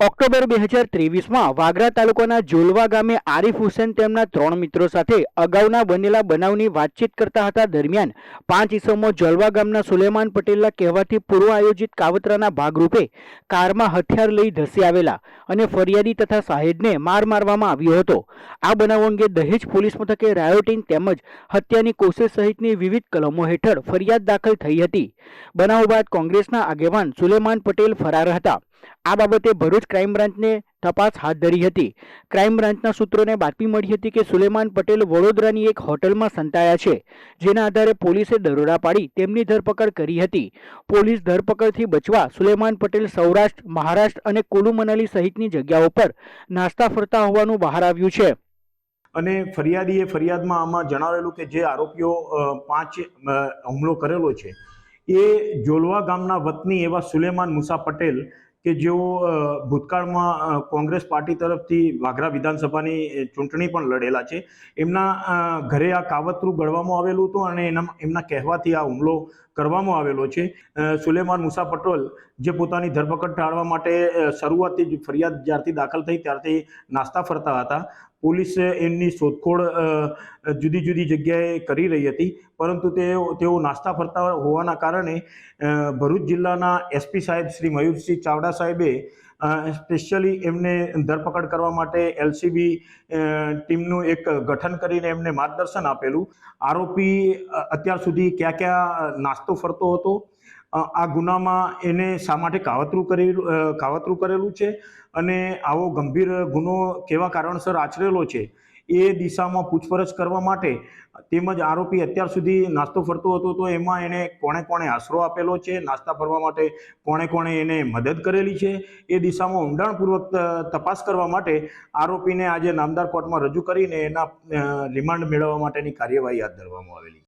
October બે હજાર ત્રેવીસમાં વાગરા તાલુકાના જોલવા ગામે આરિફ હુસેન તેમના ત્રણ મિત્રો સાથે અગાઉના બનેલા બનાવની વાતચીત કરતા હતા દરમિયાન પાંચ ઇસમો જોલવા ગામના સુલેમાન પટેલના કહેવાથી પૂર્વ આયોજિત કાવતરાના ભાગરૂપે કારમાં હથિયાર લઈ ધસી આવેલા અને ફરિયાદી તથા સાહેબને માર મારવામાં આવ્યો હતો. આ બનાવ અંગે દહેજ પોલીસ મથકે રાયોટિંગ તેમજ હત્યાની કોશિશ સહિતની વિવિધ કલમો હેઠળ ફરિયાદ દાખલ થઈ હતી. બનાવ બાદ કોંગ્રેસના આગેવાન સુલેમાન પટેલ ફરાર હતા. આ બાબતે ભરૂચ ક્રાઇમ બ્રાન્ચને તપાસ હાથ ધરી હતી. ક્રાઇમ બ્રાન્ચના સૂત્રોને બાતમી મળી હતી કે સુલેમાન પટેલ વડોદરાની એક હોટલમાં સંતાયા છે, જેના આધારે પોલીસે દરોડા પાડી તેમની ધરપકડ કરી હતી. પોલીસ ધરપકડથી બચવા સુલેમાન પટેલ સૌરાષ્ટ્ર, મહારાષ્ટ્ર અને કુલુ મનાલી સહિતની જગ્યાઓ પર નાસ્તા ફરતા હોવાનું બહાર આવ્યું છે. અને ફરિયાદીએ ફરિયાદમાં આમાં જણાવેલું કે જે આરોપીઓ પાંચ હુમલો કરેલો છે એ જોલવા ગામના વતની એવા સુલેમાન મુસા પટેલ કે જેઓ ભૂતકાળમાં કોંગ્રેસ પાર્ટી તરફથી વાઘરા વિધાનસભાની ચૂંટણી પણ લડેલા છે. એમના ઘરે આ કાવતરું ગળવામાં આવેલું હતું અને એના, એમના કહેવાથી આ હુમલો કરવામાં આવેલો છે. સુલેમાન મુસા પટેલ જે પોતાની ધરપકડ ટાળવા માટે શરૂઆતથી જ ફરિયાદ જ્યારથી દાખલ થઈ ત્યારથી નાસ્તા ફરતા હતા. પોલીસ એમની શોધખોળ જુદી જુદી જગ્યાએ કરી રહી હતી. પરંતુ તેઓ તેઓ નાસ્તા ફરતા હોવાના કારણે ભરૂચ જિલ્લાના એસપી સાહેબ શ્રી મયુરસિંહ ચાવડા સાહેબે સ્પેશિયલી એમને ધરપકડ કરવા માટે એલસીબી ટીમનું એક ગઠન કરીને એમને માર્ગદર્શન આપેલું. આરોપી અત્યાર સુધી ક્યાં ક્યાં નાસ્તો ફરતો હતો આ ગુનામાં એને શા માટે કાવતરું કરી કાવતરું કરેલું છે? અને આવો ગંભીર ગુનો કેવા કારણસર આચરેલો છે? એ દિશામાં પૂછપરછ કરવા માટે તેમજ આરોપી અત્યાર સુધી નાસ્તો ફરતો હતો, તો એમાં એને કોણે કોણે આશરો આપેલો છે? નાસ્તા ફરવા માટે કોણે કોણે એને મદદ કરેલી છે? એ દિશામાં ઊંડાણપૂર્વક તપાસ કરવા માટે આરોપીને આજે નામદાર કોર્ટમાં રજૂ કરીને એના રિમાન્ડ મેળવવા માટેની કાર્યવાહી હાથ ધરવામાં આવેલી